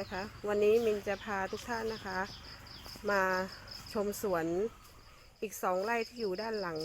นะคะ วันนี้มินจะพาทุกท่านนะคะ มาชมสวนอีกสองไร่ที่อยู่ด้านหลัง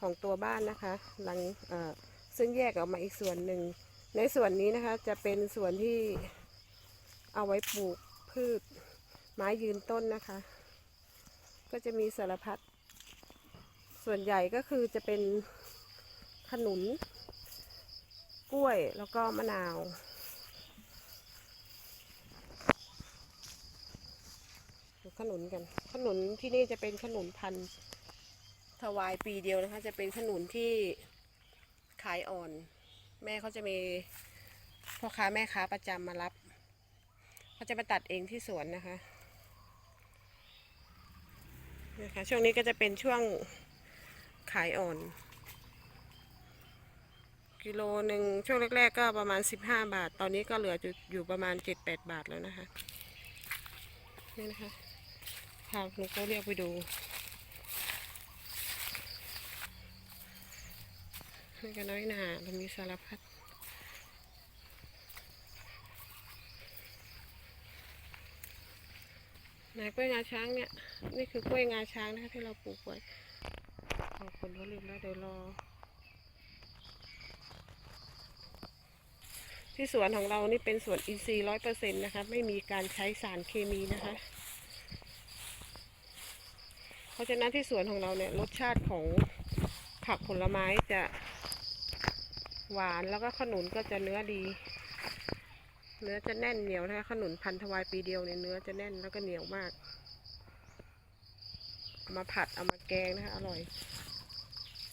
ของตัวบ้านนะคะ หลังเออซึ่งแยกออกมาอีกส่วนหนึ่ง ในส่วนนี้นะคะจะเป็นส่วนที่เอาไว้ปลูกพืชไม้ยืนต้นนะคะ ก็จะมีสารพัด ส่วนใหญ่ก็คือจะเป็นขนุน กล้วยแล้วก็มะนาว ขนุนกัน ขนุนที่นี่จะเป็นขนุนพันธุ์ถวายปีเดียวนะคะ จะเป็นขนุนที่ขายอ่อน แม่เขาจะมีพ่อค้าแม่ค้าประจำมารับเขาจะมาตัดเองที่สวนนะคะนะคะช่วงนี้ก็จะเป็นช่วงขายอ่อน กิโลหนึ่งช่วงแรก ๆ ก็ประมาณ 15 บาท ตอนนี้ก็เหลืออยู่ประมาณ 7-8 บาทแล้วนะคะนี่นะคะ พาหนูก็เรียกไปดูนี่ก็น้อยหนาเรามีสารพัดนายกล้วยงาช้างเนี่ย นี่คือกล้วยงาช้างนะคะที่เราปลูกไว้ขอบคุณผลิตแล้วเดี๋ยวรอ ที่สวนของเรานี่เป็นสวนอินทรีย์ร้อยเปอร์เซ็นต์นะคะ ไม่มีการใช้สารเคมีนะคะ เพราะฉะนั้นที่สวนของเราเนี่ยรสชาติของผักผลไม้จะหวานแล้วก็ขนุนก็จะเนื้อดี เนื้อจะแน่นเหนียวนะคะขนุนพันธวายปีเดียวเนี่ยเนื้อจะแน่นแล้วก็เหนียวมากเอามาผัดเอามาแกงนะคะอร่อย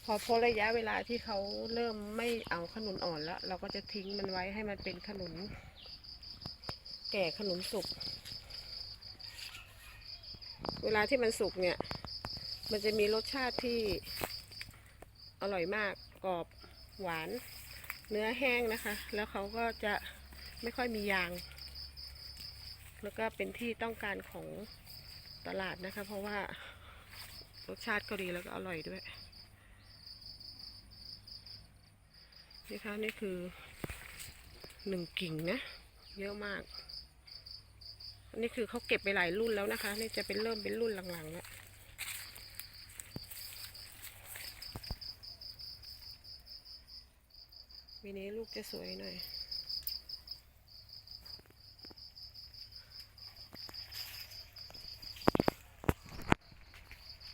พอพ้นระยะเวลาที่เขาเริ่มไม่เอาขนุนอ่อนแล้ว เราก็จะทิ้งมันไว้ให้มันเป็นขนุน แก่ขนุนสุก เวลาที่มันสุกเนี่ย มันจะมีรสชาติที่อร่อยมากกรอบหวาน เนื้อแห้งนะคะ แล้วเขาก็จะไม่ค่อยมียาง แล้วก็เป็นที่ต้องการของตลาดนะคะ เพราะว่ารสชาติก็ดีแล้วก็อร่อยด้วยนี่คะนี่คือหนึ่งกิ่งนะ เยอะมาก อันนี้คือเขาเก็บไปหลายรุ่นแล้วนะคะ นี่จะเป็นเริ่มเป็นรุ่นหลังๆแล้ว นี้ลูกจะสวยหน่อย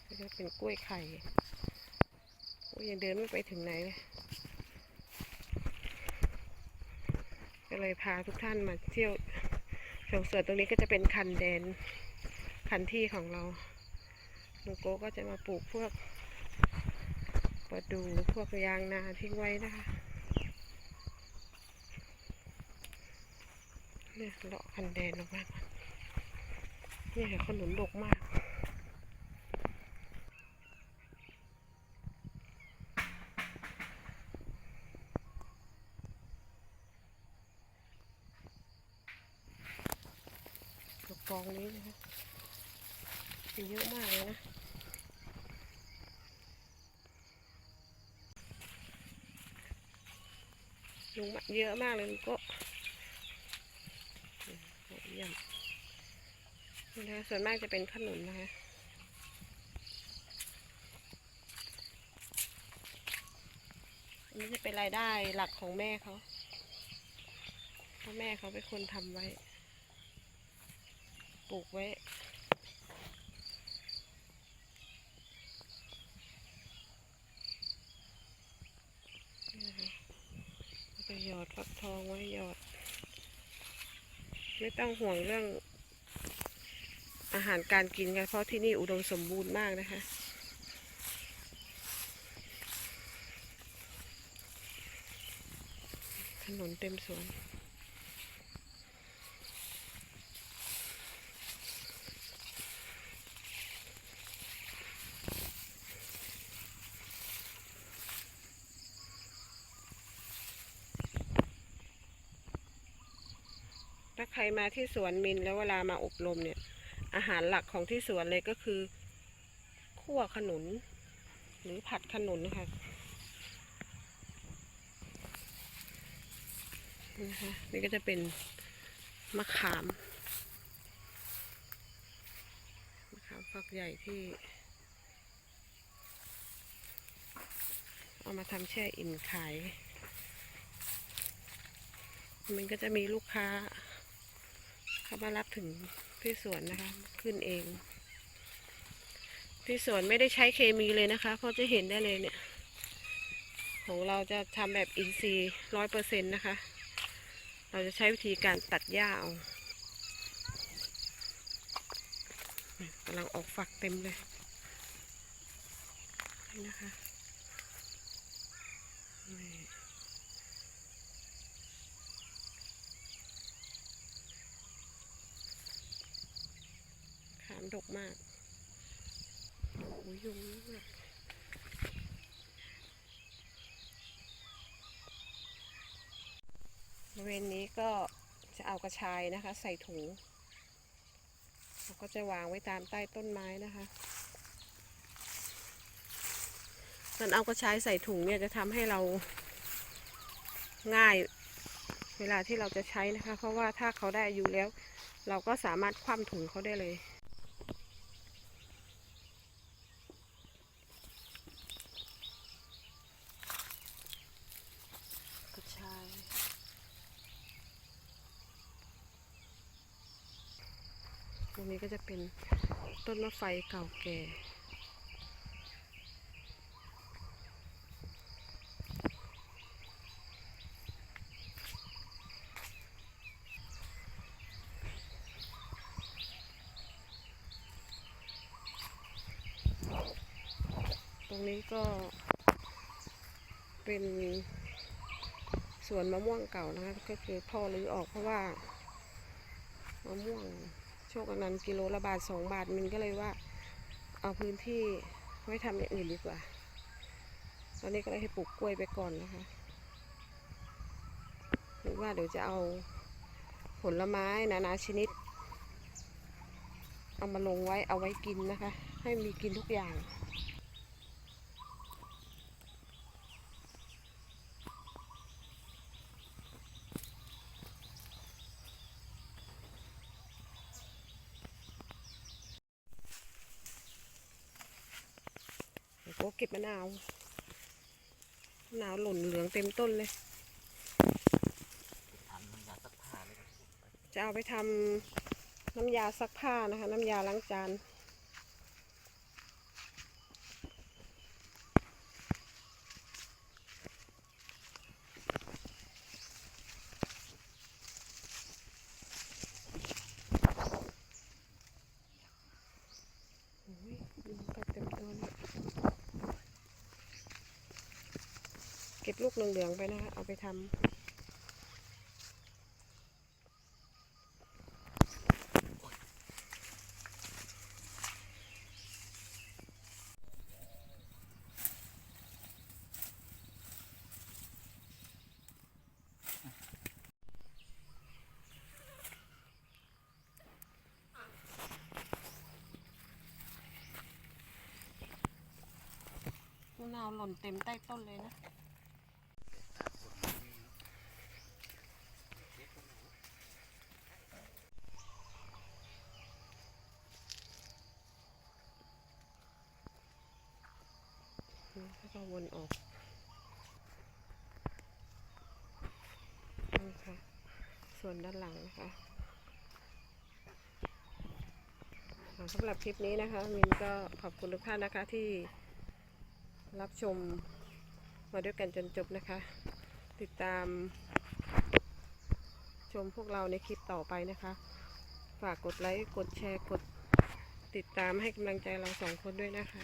นี่ก็เป็นกล้วยไข่โอ้ยังเดินไม่ไปถึงไหนเลยก็เลยพาทุกท่านมาเที่ยวชมสวนตรงนี้ก็จะเป็นคันแดน คันที่ของเราลุงโก้ก็จะมาปลูกพวกประดูพวกยางนาทิ้งไว้นะคะ เนี่ยเลาะคันแดนออกมาก่อนเนี่ยขนุนดกมากกระกองนี้นะคะมีเยอะมากเลยนะลุงมาเยอะมากเลยลุงก็โอ้ ยี่ยมนะคะส่วนมากจะเป็นขนุนนะคะอันนี้จะเป็นรายได้หลักของแม่เขาเพราะแม่เขาเป็นคนทำไว้ ปลูกไว้นะคะแล้วก็หยอดฟักทองไว้หยอด ไม่ต้องห่วงเรื่อง อาหารการกินกันเพราะที่นี่อุดมสมบูรณ์มากนะคะ ถนนเต็มสวน รมาที่สวนมินแล้วเวลามาอบรมเนี่ย อาหารหลักของที่สวนเลยก็คือคั่วขนุน หรือผัดขนุนค่ะนี่นะคะนี่ก็จะเป็นมะขามมะขามฝักใหญ่ที่ เอามาทำแช่อิ่นขายมันก็จะมีลูกค้า เขามารับถึงที่สวนนะคะ ขึ้นเอง ที่สวนไม่ได้ใช้เคมีเลยนะคะ เพราะจะเห็นได้เลยเนี่ย ของเราจะทำแบบอินทรีย์ร้อยเปอร์เซ็นต์นะคะ เราจะใช้วิธีการตัดหญ้าเอากำลังออกฝักเต็มเลยนะคะนี่ขาม ดกมากโอ้ยุงมากบริเวณนี้ก็จะเอากระชายนะคะ ใส่ถุงแล้วก็จะวางไว้ตามใต้ต้นไม้นะคะการเอากระชายใส่ถุงเนี่ยจะทำให้เราง่ายเวลาที่เราจะใช้นะคะ เพราะว่าถ้าเขาได้อายู่แล้ว เราก็สามารถคว่ำถุงเขาได้เลย กระชาย ตรง นี้ก็จะเป็นต้นมะไฟเก่าแก่ ตรงนี้ก็เป็นสวนมะม่วงเก่านะคะ ก็คือพ่อรื้อออกเพราะว่ามะม่วง โชคอนันกิโลละบาทสองบาทมันก็เลยว่า เอาพื้นที่ไว้ทำอย่างอื่นดีกว่า ตอนนี้ก็เลยให้ปลูกกล้วยไปก่อนนะคะหรือว่าเดี๋ยวจะเอาผลไม้นานาชนิด เอามาลงไว้เอาไว้กินนะคะ ให้มีกินทุกอย่าง โอ้เก็บมะนาวมะนาวหล่นเหลืองเต็มต้นเลย จะเอาไปทำน้ำยาซักผ้านะคะ น้ำยาล้างจาน โอ้ยยุงกัดเต็มต้นเก็บลูกเหลืองๆไปนะคะ เอาไปทำมะนาวหล่นเต็มใต้ต้นเลยนะ แล้วก็วนออกนี่ค่ะ ส่วนด้านหลังนะคะสำหรับคลิปนี้นะคะมินก็ขอบคุณทุกท่านนะคะที่รับชมมาด้วยกันจนจบนะคะ ติดตาม ชมพวกเราในคลิปต่อไปนะคะ ฝากกดไลค์ กดแชร์ กดติดตามให้กำลังใจเราสองคนด้วยนะคะ